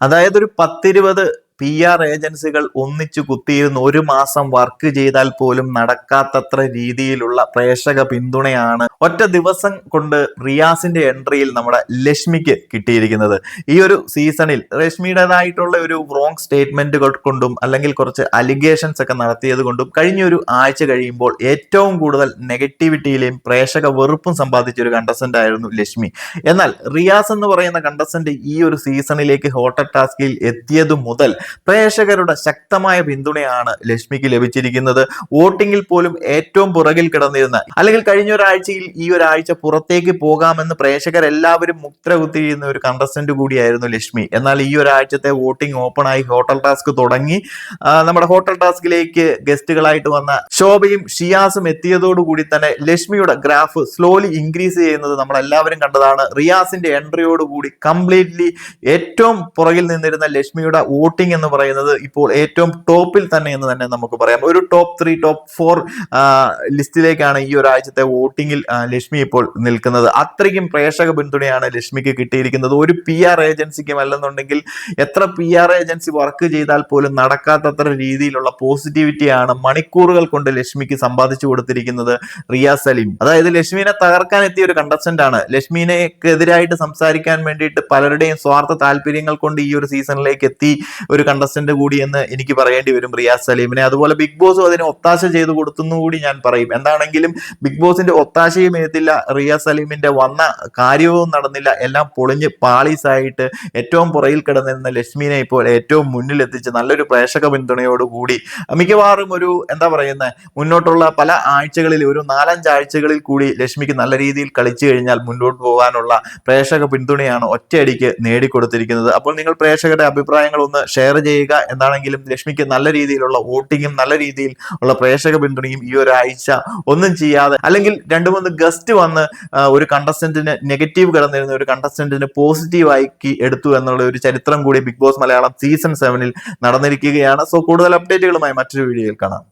അതായത് ഒരു പത്തിരുപത് പി ആർ ഏജൻസികൾ ഒന്നിച്ചു കുത്തിയിരുന്ന് ഒരു മാസം വർക്ക് ചെയ്താൽ പോലും നടക്കാത്തത്ര രീതിയിലുള്ള പ്രേക്ഷക പിന്തുണയാണ് ഒറ്റ ദിവസം കൊണ്ട് റിയാസിന്റെ എൻട്രിയിൽ നമ്മുടെ ലക്ഷ്മിക്ക് കിട്ടിയിരിക്കുന്നത്. ഈ ഒരു സീസണിൽ രശ്മിയുടേതായിട്ടുള്ള ഒരു റോങ് സ്റ്റേറ്റ്മെന്റുകൾ കൊണ്ടും അല്ലെങ്കിൽ കുറച്ച് അലിഗേഷൻസ് ഒക്കെ നടത്തിയത് കൊണ്ടും കഴിഞ്ഞ ഒരു ആഴ്ച കഴിയുമ്പോൾ ഏറ്റവും കൂടുതൽ നെഗറ്റിവിറ്റിയിലെയും പ്രേക്ഷക വെറുപ്പും സമ്പാദിച്ച ഒരു കണ്ടസ്റ്റന്റ് ആയിരുന്നു ലക്ഷ്മി. എന്നാൽ റിയാസ് എന്ന് പറയുന്ന കണ്ടസ്റ്റന്റ് ഈ ഒരു സീസണിലേക്ക് ഹോട്ടൽ ടാസ്കിൽ എത്തിയതു മുതൽ പ്രേക്ഷകരുടെ ശക്തമായ പിന്തുണയാണ് ലക്ഷ്മിക്ക് ലഭിച്ചിരിക്കുന്നത്. വോട്ടിംഗിൽ പോലും ഏറ്റവും പുറകിൽ കിടന്നിരുന്ന അല്ലെങ്കിൽ കഴിഞ്ഞ ഒരാഴ്ചയിൽ ഈ ഒരാഴ്ച പുറത്തേക്ക് പോകാമെന്ന് പ്രേക്ഷകരെല്ലാവരും മുദ്ര കുത്തിയിരുന്ന ഒരു കണ്ടസ്റ്റന്റ് കൂടിയായിരുന്നു ലക്ഷ്മി. എന്നാൽ ഈ ഒരാഴ്ചത്തെ വോട്ടിംഗ് ഓപ്പൺ ആയി ഹോട്ടൽ ടാസ്ക് തുടങ്ങി. നമ്മുടെ ഹോട്ടൽ ടാസ്കിലേക്ക് ഗസ്റ്റുകളായിട്ട് വന്ന ശോഭയും ഷിയാസും എത്തിയതോടുകൂടി തന്നെ ലക്ഷ്മിയുടെ ഗ്രാഫ് സ്ലോലി ഇൻക്രീസ് ചെയ്യുന്നത് നമ്മൾ എല്ലാവരും കണ്ടതാണ്. റിയാസിന്റെ എൻട്രിയോടുകൂടി കംപ്ലീറ്റ്ലി ഏറ്റവും പുറകിൽ നിന്നിരുന്ന ലക്ഷ്മിയുടെ വോട്ടിംഗ് എന്ന് പറയുന്നത് ഇപ്പോൾ ഏറ്റവും ടോപ്പിൽ തന്നെ എന്ന് തന്നെ നമുക്ക് പറയാം. ഒരു ടോപ്പ് ത്രീ ടോപ്പ് ഫോർ ലിസ്റ്റിലേക്കാണ് ഈ ഒരാഴ്ചത്തെ വോട്ടിംഗിൽ ലക്ഷ്മി ഇപ്പോൾ നിൽക്കുന്നത്. അത്രയ്ക്കും പ്രേക്ഷക പിന്തുണയാണ് ലക്ഷ്മിക്ക് കിട്ടിയിരിക്കുന്നത്. ഒരു പി ആർ ഏജൻസിക്കും അല്ലെന്നുണ്ടെങ്കിൽ എത്ര പി ആർ ഏജൻസി വർക്ക് ചെയ്താൽ പോലും നടക്കാത്തത്ര രീതിയിലുള്ള പോസിറ്റിവിറ്റിയാണ് മണിക്കൂറുകൾ കൊണ്ട് ലക്ഷ്മിക്ക് സമ്പാദിച്ചു കൊടുത്തിരിക്കുന്നത് റിയ സലീം. അതായത് ലക്ഷ്മിനെ തകർക്കാൻ എത്തിയ ഒരു കണ്ടസ്റ്റന്റ് ആണ്. ലക്ഷ്മിനെക്കെതിരായിട്ട് സംസാരിക്കാൻ വേണ്ടിയിട്ട് പലരുടെയും സ്വാർത്ഥ താല്പര്യങ്ങൾ കൊണ്ട് ഈ ഒരു സീസണിലേക്ക് എത്തി ഒരു കണ്ടസ്റ്റന്റ് കൂടി എന്ന് എനിക്ക് പറയേണ്ടി വരും റിയാസ് സലീമിനെ. അതുപോലെ ബിഗ് ബോസും അതിനെ ഒത്താശ ചെയ്തു കൊടുത്തു കൂടി ഞാൻ പറയും. എന്താണെങ്കിലും ബിഗ് ബോസിന്റെ ഒത്താശയും എത്തില്ല റിയ സലീമിന്റെ വന്ന കാര്യവും നടന്നില്ല. എല്ലാം പൊളിഞ്ഞ് പാളീസായിട്ട് ഏറ്റവും പുറയിൽ കിടന്നിരുന്ന ലക്ഷ്മിനെ ഇപ്പോൾ ഏറ്റവും മുന്നിൽ എത്തിച്ച് നല്ലൊരു പ്രേക്ഷക പിന്തുണയോടുകൂടി മിക്കവാറും ഒരു എന്താ പറയുന്നത് മുന്നോട്ടുള്ള പല ആഴ്ചകളിൽ ഒരു നാലഞ്ച് ആഴ്ചകളിൽ കൂടി ലക്ഷ്മിക്ക് നല്ല രീതിയിൽ കളിച്ചു കഴിഞ്ഞാൽ മുന്നോട്ട് പോകാനുള്ള പ്രേക്ഷക പിന്തുണയാണ് ഒറ്റയടിക്ക് നേടിക്കൊടുത്തിരിക്കുന്നത്. അപ്പോൾ നിങ്ങൾ പ്രേക്ഷകരുടെ അഭിപ്രായങ്ങൾ ഒന്ന് ഷെയർ ചെയ്യുക. എന്താണെങ്കിലും ലക്ഷ്മിക്ക് നല്ല രീതിയിലുള്ള വോട്ടിങ്ങും നല്ല രീതിയിൽ ഉള്ള പ്രേക്ഷക പിന്തുണയും ഈ ഒരാഴ്ച ഒന്നും ചെയ്യാതെ അല്ലെങ്കിൽ രണ്ടു മൂന്ന് ഗസ്റ്റ് വന്ന് ഒരു കണ്ടസ്റ്റന്റിന് നെഗറ്റീവ് കിടന്നിരുന്ന ഒരു കണ്ടസ്റ്റന്റിന് പോസിറ്റീവ് ആക്കി എടുത്തു എന്നുള്ള ഒരു ചരിത്രം കൂടി ബിഗ് ബോസ് മലയാളം സീസൺ സെവനിൽ നടന്നിരിക്കുകയാണ്. സോ കൂടുതൽ അപ്ഡേറ്റുകളുമായി മറ്റൊരു വീഡിയോയിൽ കാണാം.